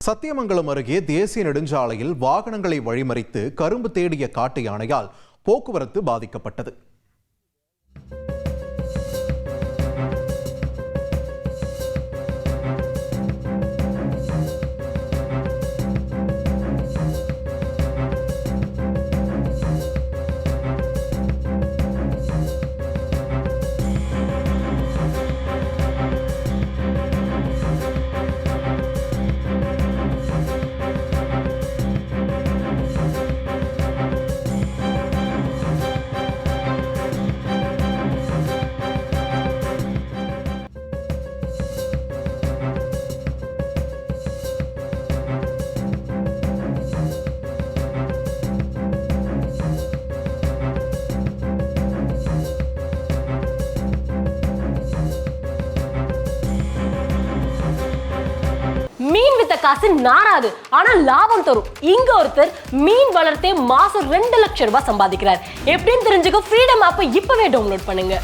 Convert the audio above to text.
சத்தியமங்கலம் அருகே தேசிய நெடுஞ்சாலையில் வாகனங்களை வழிமறித்து கரும்பு தேடிய காட்டு யானையால் போக்குவரத்து பாதிக்கப்பட்டது. மீன் வித்த காசு நாராது ஆனா லாபம் தரும். இங்க ஒருத்தர் மீன் வளர்த்தே மாசம் ரெண்டு லட்சம் ரூபாய் சம்பாதிக்கிறார். எப்படின்னு தெரிஞ்சுக்க ஃப்ரீடம் ஆப்பை இப்பவே டவுன்லோட் பண்ணுங்க.